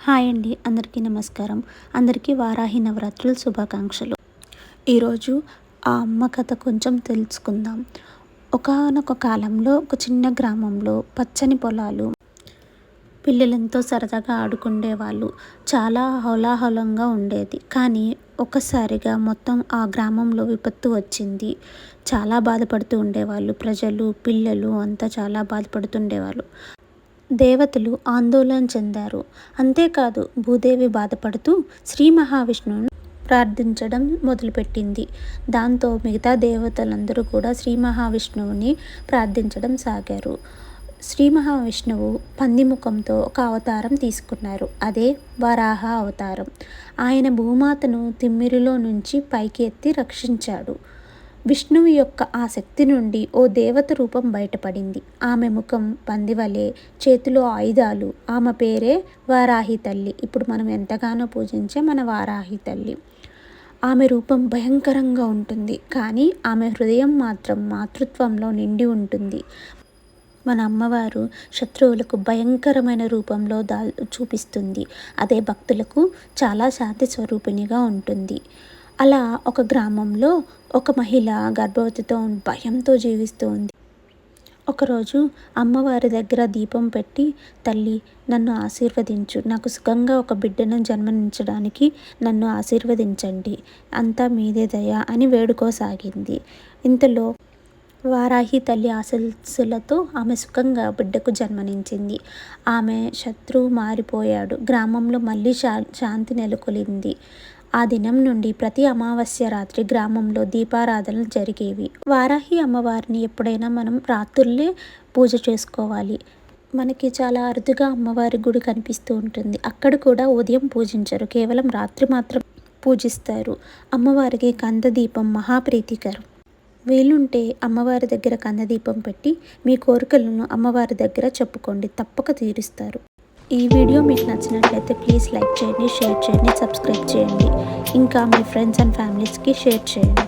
Hi అండి. అందరికీ నమస్కారం. అందరికీ వారాహి నవరాత్రుల శుభాకాంక్షలు. ఈరోజు ఆ అమ్మ కథ కొంచెం తెలుసుకుందాం. ఒకానొక కాలంలో ఒక చిన్న గ్రామంలో పచ్చని పొలాలు పిల్లలెంతో సరదాగా ఆడుకునేవాళ్ళు చాలా హోలాహలంగా ఉండేది. కానీ ఒక్కసారిగా మొత్తం ఆ గ్రామంలో విపత్తు వచ్చింది. చాలా బాధపడుతూ ఉండేవాళ్ళు. ప్రజలు పిల్లలు అంతా చాలా బాధపడుతుండేవాళ్ళు. దేవతలు ఆందోళన చెందారు. అంతేకాదు భూదేవి బాధపడుతూ శ్రీ మహావిష్ణువును ప్రార్థించడం మొదలుపెట్టింది. దాంతో మిగతా దేవతలందరూ కూడా శ్రీ మహావిష్ణువుని ప్రార్థించడం సాగారు. శ్రీ మహావిష్ణువు పందిముఖంతో ఒక అవతారం తీసుకున్నారు. అదే వరాహ అవతారం. ఆయన భూమాతను తిమ్మిరిలో నుంచి పైకి ఎత్తి రక్షించాడు. విష్ణువు యొక్క ఆ శక్తి నుండి ఓ దేవత రూపం బయటపడింది. ఆమె ముఖం పందివలే చేతిలో ఆయుధాలు. ఆమె పేరే వారాహి తల్లి. ఇప్పుడు మనం ఎంతగానో పూజించే మన వారాహి తల్లి. ఆమె రూపం భయంకరంగా ఉంటుంది. కానీ ఆమె హృదయం మాత్రం మాతృత్వంలో నిండి ఉంటుంది. మన అమ్మవారు శత్రువులకు భయంకరమైన రూపంలో దా చూపిస్తుంది. అదే భక్తులకు చాలా శాంతి స్వరూపిణిగా ఉంటుంది. అలా ఒక గ్రామంలో ఒక మహిళ గర్భవతితో భయంతో జీవిస్తూ ఉంది. ఒకరోజు అమ్మవారి దగ్గర దీపం పెట్టి తల్లి నన్ను ఆశీర్వదించు. నాకు సుఖంగా ఒక బిడ్డను జన్మనించడానికి నన్ను ఆశీర్వదించండి. అంతా మీదే దయ అని వేడుకోసాగింది. ఇంతలో వారాహి తల్లి ఆశస్సులతో ఆమె సుఖంగా బిడ్డకు జన్మనించింది. ఆమె శత్రువు మారిపోయాడు. గ్రామంలో మళ్ళీ శా శాంతి నెలకొలింది. ఆ దినం నుండి ప్రతి అమావాస్య రాత్రి గ్రామంలో దీపారాధనలు జరిగేవి. వారాహి అమ్మవారిని ఎప్పుడైనా మనం రాత్రుల్లే పూజ చేసుకోవాలి. మనకి చాలా అరుదుగా అమ్మవారి గుడి కనిపిస్తూ ఉంటుంది. అక్కడ కూడా ఉదయం పూజించరు. కేవలం రాత్రి మాత్రం పూజిస్తారు. అమ్మవారికి కందదీపం మహాప్రీతికరం. వీలుంటే అమ్మవారి దగ్గర కందదీపం పెట్టి మీ కోరికలను అమ్మవారి దగ్గర చెప్పుకోండి. తప్పక తీరుస్తారు. ఈ వీడియో మీకు నచ్చినట్లయితే ప్లీజ్ లైక్ చేయండి షేర్ చేయండి సబ్స్క్రైబ్ చేయండి. ఇంకా మీ ఫ్రెండ్స్ అండ్ ఫ్యామిలీస్కి షేర్ చేయండి.